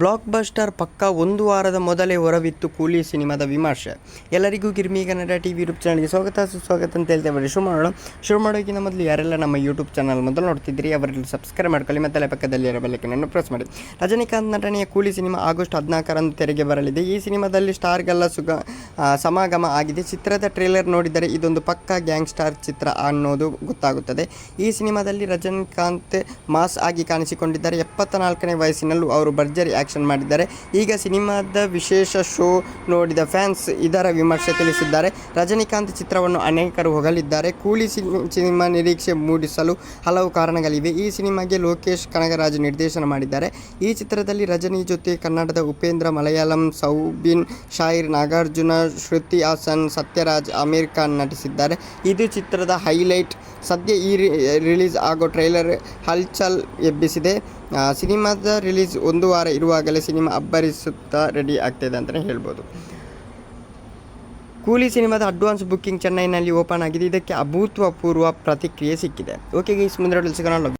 Block buster ಪಕ್ಕ ಒಂದು ವಾರದ ಮೊದಲೇ ಹೊರವಿತ್ತು ಕೂಲಿ ಸಿನಿಮಾದ ವಿಮರ್ಶೆ. ಎಲ್ಲರಿಗೂ Girmi Kannada T V YouTube ಚಾನಲ್ಗೆ ಸ್ವಾಗತ. ಸುಸ್ವಾಗತ ಅಂತ ಹೇಳ್ತೇವೆ ಬರೀ ಶುರು ಮಾಡೋಣ. ಶುರು ಮಾಡೋಕ್ಕಿಂತ ಮೊದಲು ಯಾರೆಲ್ಲ ನಮ್ಮ ಯೂಟ್ಯೂಬ್ ಚಾನಲ್ ಮೊದಲು ನೋಡ್ತಿದ್ರಿ ಅವರಲ್ಲಿ ಸಬ್ಸ್ಕ್ರೈಬ್ ಮಾಡ್ಕೊಳ್ಳಿ, ಮತ್ತು ಪಕ್ಕದಲ್ಲಿ ಇರೋ ಬೆಲ್ಲಕ್ಕನ್ನು ಪ್ರೆಸ್ ಮಾಡಿ. ರಜನಿಕಾಂತ್ ನಟನೆಯ ಕೂಲಿ ಸಿನಿಮಾ ಆಗಸ್ಟ್ ಹದಿನಾಲ್ಕರಂದು ತೆರೆಗೆ ಬರಲಿದೆ. ಈ ಸಿನಿಮಾದಲ್ಲಿ ಸ್ಟಾರ್ಗೆಲ್ಲ ಸುಗ ಸಮಾಗಮ ಆಗಿದೆ. ಚಿತ್ರದ ಟ್ರೇಲರ್ ನೋಡಿದರೆ ಇದೊಂದು ಪಕ್ಕಾ ಗ್ಯಾಂಗ್ ಸ್ಟಾರ್ ಚಿತ್ರ ಅನ್ನೋದು ಗೊತ್ತಾಗುತ್ತದೆ. ಈ ಸಿನಿಮಾದಲ್ಲಿ ರಜನಿಕಾಂತ್ ಮಾಸ್ ಆಗಿ ಕಾಣಿಸಿಕೊಂಡಿದ್ದಾರೆ. ಎಪ್ಪತ್ತ ನಾಲ್ಕನೇ ವಯಸ್ಸಿನಲ್ಲೂ ಅವರು ಭರ್ಜರಿ ಆ್ಯಕ್ಷನ್ ಮಾಡಿದ್ದಾರೆ. ಈಗ ಸಿನಿಮಾದ ವಿಶೇಷ ಶೋ ನೋಡಿದ ಫ್ಯಾನ್ಸ್ ಇದರ ವಿಮರ್ಶೆ ತಿಳಿಸಿದ್ದಾರೆ. ರಜನಿಕಾಂತ್ ಚಿತ್ರವನ್ನು ಅನೇಕರು ಹೊಗಳಿದ್ದಾರೆ. ಕೂಲಿ ಸಿನಿ- ಸಿನಿಮಾ ನಿರೀಕ್ಷೆ ಮೂಡಿಸಲು ಹಲವು ಕಾರಣಗಳಿವೆ. ಈ ಸಿನಿಮಾಗೆ ಲೋಕೇಶ್ ಕನಗರಾಜ್ ನಿರ್ದೇಶನ ಮಾಡಿದ್ದಾರೆ. ಈ ಚಿತ್ರದಲ್ಲಿ ರಜನಿ ಜೊತೆ ಕನ್ನಡದ ಉಪೇಂದ್ರ, ಮಲಯಾಳಂ ಸೌಬಿನ್, ಶಾಹಿರ್, ನಾಗಾರ್ಜುನ, ಶ್ರುತಿ ಹಾಸನ್, ಸತ್ಯರಾಜ್ ಅಮೀರ್ ಖಾನ್ ನಟಿಸಿದ್ದಾರೆ. ಇದು ಚಿತ್ರದ ಹೈಲೈಟ್ ಸದ್ಯ ಈ ರಿಲೀಸ್ ಆಗೋ ಟ್ರೈಲರ್ ಹಲ್ಚಲ್ ಎಬ್ಬಿಸಿದೆ. ಸಿನಿಮಾದ ರಿಲೀಸ್ ಒಂದು ವಾರ ಇರುವಾಗಲೇ ಸಿನಿಮಾ ಅಬ್ಬರಿಸುತ್ತಾ ರೆಡಿ ಆಗ್ತಿದೆ ಅಂತಲೇ ಹೇಳ್ಬೋದು. ಕೂಲಿ ಸಿನಿಮಾದ ಅಡ್ವಾನ್ಸ್ ಬುಕ್ಕಿಂಗ್ ಚೆನ್ನೈನಲ್ಲಿ ಓಪನ್ ಆಗಿದೆ. ಇದಕ್ಕೆ ಅಭೂತಪೂರ್ವ ಪ್ರತಿಕ್ರಿಯೆ ಸಿಕ್ಕಿದೆ. ಓಕೆ ಈ ಮುಂದೆ ಸಿಗೋಣ.